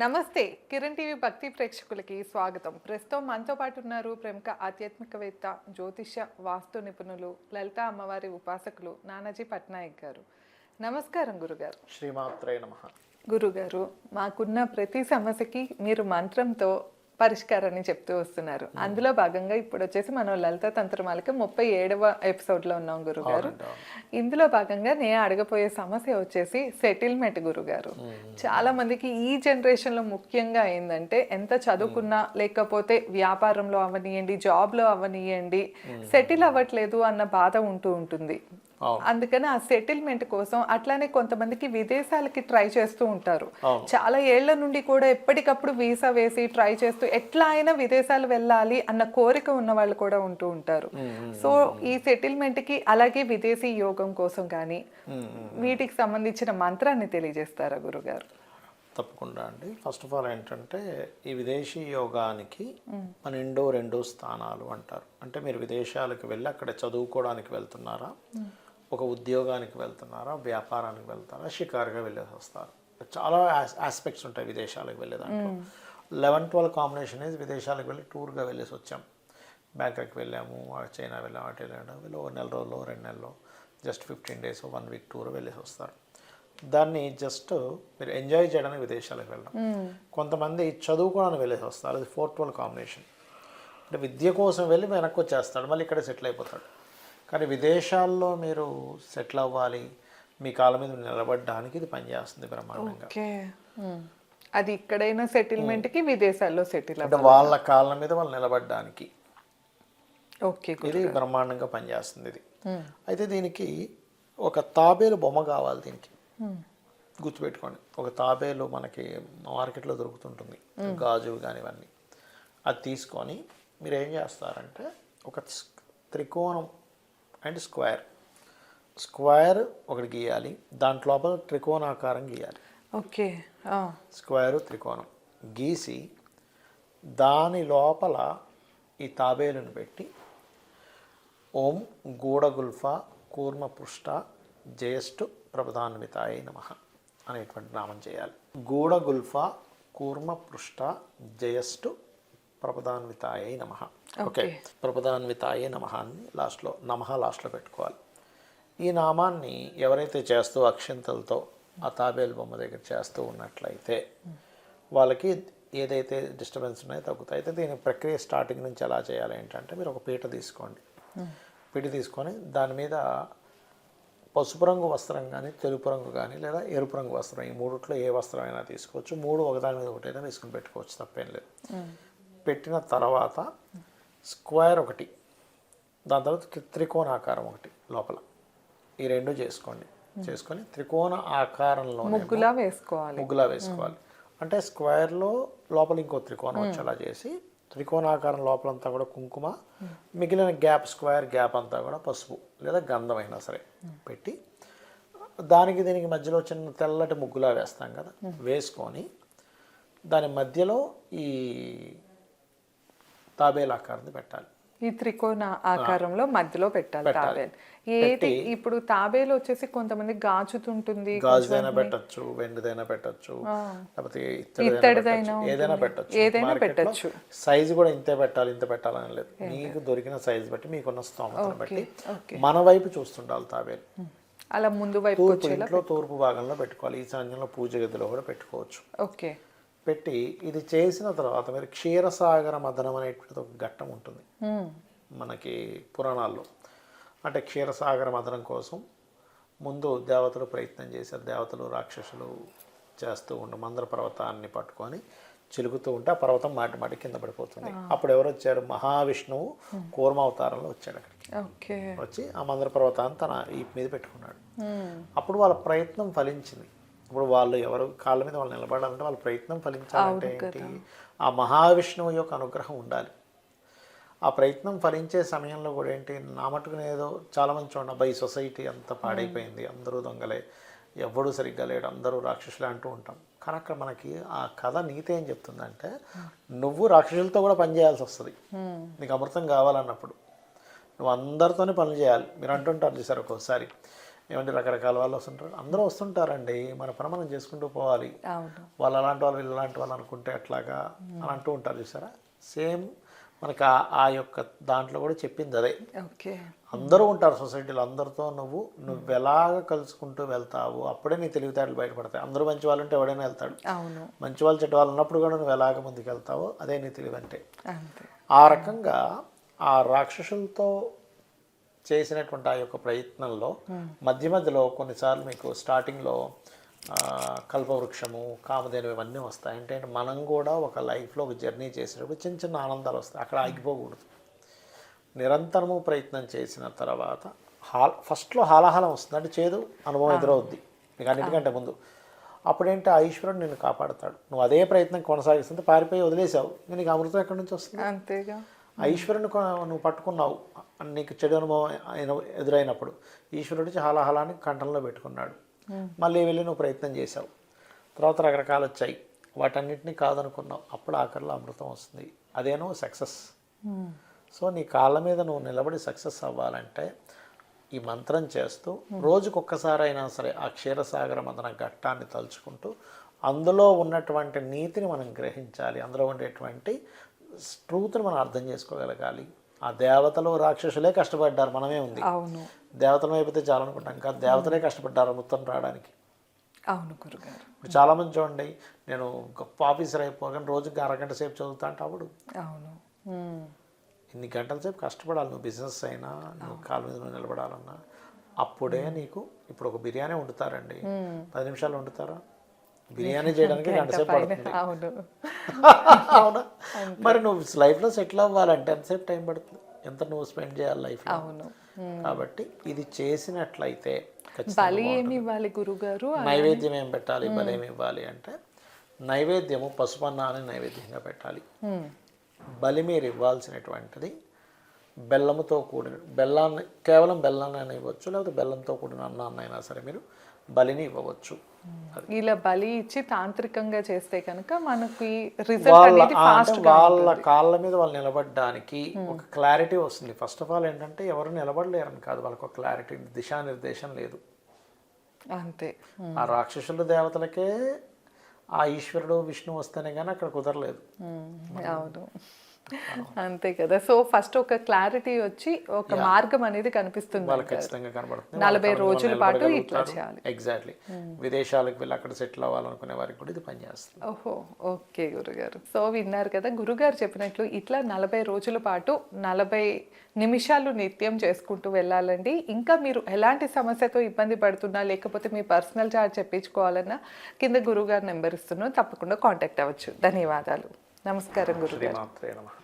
నమస్తే కిరణ్ టీవీ భక్తి ప్రేక్షకులకి స్వాగతం. ప్రస్తుతం మనతో పాటు ఉన్నారు ప్రముఖ ఆధ్యాత్మికవేత్త జ్యోతిష వాస్తు నిపుణులు లలిత అమ్మవారి ఉపాసకులు నానాజీ పట్నాయక్ గారు. నమస్కారం గురుగారు. శ్రీమాత్రే నమ. గురుగారు మాకున్న ప్రతి సమస్యకి మీరు మంత్రంతో పరిష్కారాన్ని చెప్తూ వస్తున్నారు. అందులో భాగంగా ఇప్పుడు వచ్చేసి మనం లలిత తంత్రమాలకి ముప్పై ఏడవ ఎపిసోడ్లో ఉన్నాం గురుగారు. ఇందులో భాగంగా నేను అడగపోయే సమస్య వచ్చేసి సెటిల్మెంట్ గురుగారు. చాలా మందికి ఈ జనరేషన్లో ముఖ్యంగా ఏంటంటే ఎంత చదువుకున్నా లేకపోతే వ్యాపారంలో అవనియండి జాబ్లో అవనియండి సెటిల్ అవ్వట్లేదు అన్న బాధ ఉంటూ ఉంటుంది. అందుకని ఆ సెటిల్మెంట్ కోసం అట్లానే కొంతమందికి విదేశాలకి ట్రై చేస్తూ ఉంటారు. చాలా ఏళ్ళ నుండి కూడా ఎప్పటికప్పుడు వీసా వేసి ట్రై చేస్తూ ఎట్లా అయినా విదేశాలు వెళ్ళాలి అన్న కోరిక ఉన్న వాళ్ళు కూడా ఉంటూ ఉంటారు. సో ఈ సెటిల్మెంట్కి అలాగే విదేశీ యోగం కోసం కానీ వీటికి సంబంధించిన మంత్రాన్ని తెలియజేస్తారా గురుగారు? తప్పకుండా అండి. ఫస్ట్ ఆఫ్ ఆల్ ఏంటంటే ఈ విదేశీ యోగానికి మన ఇండో రెండో స్థానాలు అంటారు. అంటే మీరు విదేశాలకు వెళ్ళి అక్కడ చదువుకోవడానికి వెళ్తున్నారా? ఒక ఉద్యోగానికి వెళ్తున్నారా వ్యాపారానికి వెళ్తారా షికారుగా వెళ్ళేసి వస్తారు. చాలా ఆస్పెక్ట్స్ ఉంటాయి విదేశాలకు వెళ్ళే దాంట్లో. లెవెన్ ట్వెల్వ్ కాంబినేషన్ ఇస్ విదేశాలకు వెళ్ళి టూర్గా వెళ్ళేసి వచ్చాం. బ్యాంకాక్ వెళ్ళాము చైనా వెళ్ళాము అటు వెళ్ళాము వీళ్ళు ఒక నెల రోజులు రెండు నెలలు just fifteen days one week tour వెళ్ళేసి వస్తారు. దాన్ని జస్ట్ మీరు ఎంజాయ్ చేయడానికి విదేశాలకు వెళ్ళడం. కొంతమంది చదువుకోవడానికి వెళ్ళేసి వస్తారు. అది ఫోర్ ట్వెల్వ్ కాంబినేషన్ అంటే విద్య కోసం వెళ్ళి వెనక్కి వచ్చేస్తాడు మళ్ళీ ఇక్కడ సెటిల్ అయిపోతాడు. కానీ విదేశాల్లో మీరు సెటిల్ అవ్వాలి మీ కాళ్ళ మీద నిలబడడానికి ఇది పనిచేస్తుంది బ్రహ్మాండంగా. అది ఇక్కడైనా సెటిల్మెంట్కి విదేశాల్లో సెటిల్ అంటే వాళ్ళ కాళ్ళ మీద వాళ్ళు నిలబడడానికి. ఓకే ఇది బ్రహ్మాండంగా పనిచేస్తుంది ఇది. అయితే దీనికి ఒక తాబేలు బొమ్మ కావాలి దీనికి. గుర్తుపెట్టుకోండి. ఒక తాబేలు మనకి మార్కెట్లో దొరుకుతుంటుంది. గాజు కానీ ఇవన్నీ అది తీసుకొని మీరు ఏం చేస్తారంటే ఒక త్రికోణం అండ్ స్క్వేర్. స్క్వేర్ ఒకటి గీయాలి దాంట్ లోపల త్రికోణాకారం గీయాలి. ఓకే స్క్వేరు త్రికోణం. గీసి దాని లోపల ఈ తాబేలును పెట్టి ఓం గూడగుల్ఫా కూర్మ పృష్ట జయస్టు ప్రబధాన్వితాయ నమ అనేటువంటి నామం చేయాలి. గూడగుల్ఫా కూర్మ పృష్ట జయస్టు ప్రపదాన్వితాయ నమ ఓకే. ప్రపదాన్వితాయ నమ అని లాస్ట్లో నమ లాస్ట్లో పెట్టుకోవాలి. ఈ నామాన్ని ఎవరైతే చేస్తూ అక్షింతలతో ఆ తాబేలు బొమ్మ దగ్గర చేస్తూ ఉన్నట్లయితే వాళ్ళకి ఏదైతే డిస్టర్బెన్స్ ఉన్నాయో తగ్గుతాయి. అయితే దీని ప్రక్రియ స్టార్టింగ్ నుంచి ఎలా చేయాలి ఏంటంటే మీరు ఒక పీట తీసుకోండి. పీట తీసుకొని దాని మీద పసుపు రంగు వస్త్రం కానీ తెలుపు రంగు కానీ లేదా ఎరుపు రంగు వస్త్రం ఈ మూడిట్లో ఏ వస్త్రం అయినా తీసుకోవచ్చు. మూడు ఒకదాని మీద ఒకటైనా వేసుకుని పెట్టుకోవచ్చు. తప్పేం లేదు. పెట్టిన తర్వాత స్క్వేర్ ఒకటి. దాని తర్వాత త్రి- త్రికోణాకారం ఒకటి లోపల. ఈ రెండు చేసుకోండి. చేసుకొని త్రికోణ ఆకారంలో ముగ్గులా వేసుకోవాలి. ముగ్గులా వేసుకోవాలి. అంటే స్క్వేర్లో లోపల ఇంకో త్రికోణం వచ్చేలా చేసి త్రికోణాకారం లోపలంతా కూడా కుంకుమ మిగిలిన గ్యాప్ స్క్వేర్ గ్యాప్ అంతా కూడా పసుపు లేదా గంధం అయినా సరే పెట్టి దానికి దీనికి మధ్యలో చిన్న తెల్లటి ముగ్గులా వేస్తాం కదా. వేసుకొని దాని మధ్యలో ఈ తాబేలు ఆకారాన్ని పెట్టాలి. ఈ త్రికోణ ఆకారంలో మధ్యలో పెట్టాలి తాబేలు. ఏది ఇప్పుడు తాబేలు వచ్చేసి కొంతమంది గాజుతుంటుంది గాజుదైనా పెట్టచ్చు వెండిదైనా పెట్టచ్చు లేకపోతే ఇత్తడిదైనా ఏదైనా పెట్టచ్చు. ఏదైనా పెట్టచ్చు. సైజు కూడా ఇంతే పెట్టాలి ఇంత పెట్టాలని లేదు. మీకు దొరికిన సైజు బట్టి మీకున్న స్తోమతను బట్టి మన వైపు చూస్తుండాలి తాబేలు. అలా ముందు వైపు ఇంట్లో తూర్పు భాగంలో పెట్టుకోవాలి. ఈశాన్యంలో పూజ గదిలో కూడా పెట్టుకోవచ్చు. ఓకే. పెట్టి ఇది చేసిన తర్వాత మీరు క్షీరసాగర మదనం అనేటువంటి ఒక ఘట్టం ఉంటుంది. మనకి పురాణాల్లో. అంటే క్షీరసాగర మదనం కోసం ముందు దేవతలు ప్రయత్నం చేశారు. దేవతలు రాక్షసులు చేస్తూ ఉండి మందర పర్వతాన్ని పట్టుకొని చిలుకుతూ ఉంటే ఆ పర్వతం మాటి మాటి కింద పడిపోతుంది. అప్పుడు ఎవరు వచ్చారు? మహావిష్ణువు కూర్మావతారంలో వచ్చాడు అక్కడికి. వచ్చి ఆ మందర పర్వతాన్ని తన ఈ మీద పెట్టుకున్నాడు. అప్పుడు వాళ్ళ ప్రయత్నం ఫలించింది. ఇప్పుడు వాళ్ళు ఎవరు కాళ్ళ మీద వాళ్ళు నిలబడాలంటే వాళ్ళ ప్రయత్నం ఫలించాలంటే ఏంటి? ఆ మహావిష్ణువు యొక్క అనుగ్రహం ఉండాలి. ఆ ప్రయత్నం ఫలించే సమయంలో కూడా ఏంటి? నా మటుకునే ఏదో చాలామంది చూడండి అబ్బాయి సొసైటీ అంతా పాడైపోయింది అందరూ దొంగలే ఎవడు సరిగ్గా లేడు అందరూ రాక్షసులే అంటూ ఉంటాం. కానీ అక్కడ మనకి ఆ కథ నీతి ఏం చెప్తుందంటే నువ్వు రాక్షసులతో కూడా పనిచేయాల్సి వస్తుంది. నీకు అమృతం కావాలన్నప్పుడు. నువ్వు అందరితోనే పనులు చేయాలి. మీరు అంటుంటారు చూసారు ఒక్కోసారి. ఏమంటే రకరకాల వాళ్ళు వస్తుంటారు. అందరూ వస్తుంటారండి. మన పని మనం చేసుకుంటూ పోవాలి. వాళ్ళు అలాంటి వాళ్ళు వీళ్ళు అలాంటి వాళ్ళు అనుకుంటే అట్లాగా అని అంటూ ఉంటారు చూసారా? సేమ్ మనకి ఆ- యొక్క దాంట్లో కూడా చెప్పింది అదే. ఓకే. అందరూ ఉంటారు సొసైటీలో. అందరితో నువ్వు నువ్వు ఎలాగ కలుసుకుంటూ వెళ్తావు అప్పుడే నీ తెలివితేటలు బయటపడతాయి. అందరూ మంచి వాళ్ళు ఉంటే ఎవడైనా వెళ్తాడు. అవును. మంచి వాళ్ళు చెడ్డ వాళ్ళు ఉన్నప్పుడు కూడా నువ్వు ఎలాగ ముందుకు వెళ్తావో అదే నీ తెలివి అంటే ఆ రకంగా ఆ రాక్షసులతో చేసినటువంటి ఆ యొక్క ప్రయత్నంలో మధ్య మధ్యలో కొన్నిసార్లు మీకు స్టార్టింగ్లో కల్పవృక్షము కామధేను ఇవన్నీ వస్తాయి. అంటే మనం కూడా ఒక లైఫ్లో ఒక జర్నీ చేసినప్పుడు చిన్న చిన్న ఆనందాలు వస్తాయి. అక్కడ ఆగిపోకూడదు. నిరంతరము ప్రయత్నం చేసిన తర్వాత హాల్ ఫస్ట్లో హాలాహలం వస్తుంది. అంటే చేదు అనుభవం ఎదురవుద్ది. మీకు అన్నిటికంటే ముందు. అప్పుడేంటి ఆ ఈశ్వరుడు నిన్ను కాపాడతాడు. నువ్వు అదే ప్రయత్నం కొనసాగిస్తుంటే పారిపోయి వదిలేసావు. నీకు అమృతం ఎక్కడి నుంచి వస్తుంది? అంతేగా. ఆ ఈశ్వరుని నువ్వు పట్టుకున్నావు. నీకు చెడు అనుభవం ఎదురైనప్పుడు ఈశ్వరుడు హాలాహలాన్ని కంఠంలో పెట్టుకున్నాడు. మళ్ళీ వెళ్ళి నువ్వు ప్రయత్నం చేసావు తర్వాత రకరకాలు వచ్చాయి. వాటన్నిటిని కాదనుకున్నావు. అప్పుడు ఆఖరిలో అమృతం వస్తుంది. అదేనో సక్సెస్. సో నీ కాళ్ళ మీద నువ్వు నిలబడి సక్సెస్ అవ్వాలంటే ఈ మంత్రం చేస్తూ రోజుకొక్కసారి అయినా సరే ఆ క్షీరసాగర మదన ఘట్టాన్ని తలుచుకుంటూ అందులో ఉన్నటువంటి నీతిని మనం గ్రహించాలి. అందులో ఉండేటువంటి ట్రూత్ని మనం అర్థం చేసుకోగలగాలి. ఆ దేవతలు రాక్షసులే కష్టపడ్డారు మనమే ఉంది. అవును. దేవతలం అయిపోతే చాలనుకుంటాం కాదు దేవతలే కష్టపడ్డారు మొత్తం రావడానికి. అవును గురుగారు. ఇప్పుడు చాలామంది చూడండి నేను గొప్ప ఆఫీసర్ అయిపోగానే రోజుకి అరగంట సేపు చదువుతా అంటే అప్పుడు అవును. ఇన్ని గంటల సేపు కష్టపడాలి నువ్వు బిజినెస్ అయినా నువ్వు కాళ్ళ మీద నువ్వు నిలబడాలన్నా అప్పుడే నీకు ఇప్పుడు ఒక బిర్యానీ వండుతారండి. పది నిమిషాలు వండుతారా? బిర్యానీ చేయడానికి గంట సేపు పడుతుంది. అవును. అవునా. మరి నువ్వు లైఫ్లో సెటిల్ అవ్వాలంటే ఎంతసేపు టైం పడుతుంది? ఎంత నువ్వు స్పెండ్ చేయాలి లైఫ్లో? అవును. కాబట్టి ఇది చేసినట్లయితే బలి ఏమి ఇవ్వాలి గురుగారు? నైవేద్యం ఏం పెట్టాలి? బలేమి ఇవ్వాలి అంటే నైవేద్యము పసుపన్నాన్ని నైవేద్యంగా పెట్టాలి. బలి మీరు ఇవ్వాల్సినటువంటిది బెల్లముతో కూడిన బెల్లాన్ని కేవలం బెల్లాన్ని ఇవ్వచ్చు లేకపోతే బెల్లంతో కూడిన అన్నాన్ని అయినా సరే మీరు బలిని ఇవ్వవచ్చు. ఇలా బలి ఇచ్చి తాంత్రికంగా చేస్తే కనుక మనకి రిజల్ట్ వాళ్ళ అంటే వాళ్ళ కాళ్ళ మీద వాళ్ళు నిలబడడానికి ఒక క్లారిటీ వస్తుంది. ఫస్ట్ ఆఫ్ ఆల్ ఏంటంటే ఎవరు నిలబడలేరని కాదు వాళ్ళకి ఒక క్లారిటీ దిశానిర్దేశం లేదు. అంతే. ఆ రాక్షసుల దేవతలకే ఆ ఈశ్వరుడు విష్ణు వస్తేనే కానీ అక్కడ కుదరలేదు. అవును. అంతే కదా. సో ఫస్ట్ ఒక క్లారిటీ వచ్చి ఒక మార్గం అనేది కనిపిస్తుంది వాళ్ళకి ఖచ్చితంగా కనబడుతుంది. నలభై రోజుల పాటు ఇట్లా చేయాలి. ఎగ్జాక్ట్లీ విదేశాలకు వెళ్ళి అక్కడ సెటిల్ అవ్వాలనుకునే వారికి కూడా ఇది పనిచేస్తుంది. ఓహో ఓకే గురుగారు. సో విన్నారు కదా గురుగారు చెప్పినట్లు ఇట్లా నలభై రోజుల పాటు నలభై నిమిషాలు నిత్యం చేసుకుంటూ వెళ్ళాలండి. ఇంకా మీరు ఎలాంటి సమస్యతో ఇబ్బంది పడుతున్నా లేకపోతే మీ పర్సనల్ చార్జ్ చెప్పించుకోవాలన్నా కింద గురుగారు నెంబర్ ఇస్తున్నాం తప్పకుండా కాంటాక్ట్ అవ్వచ్చు. ధన్యవాదాలు. నమస్కారం గురుగారు.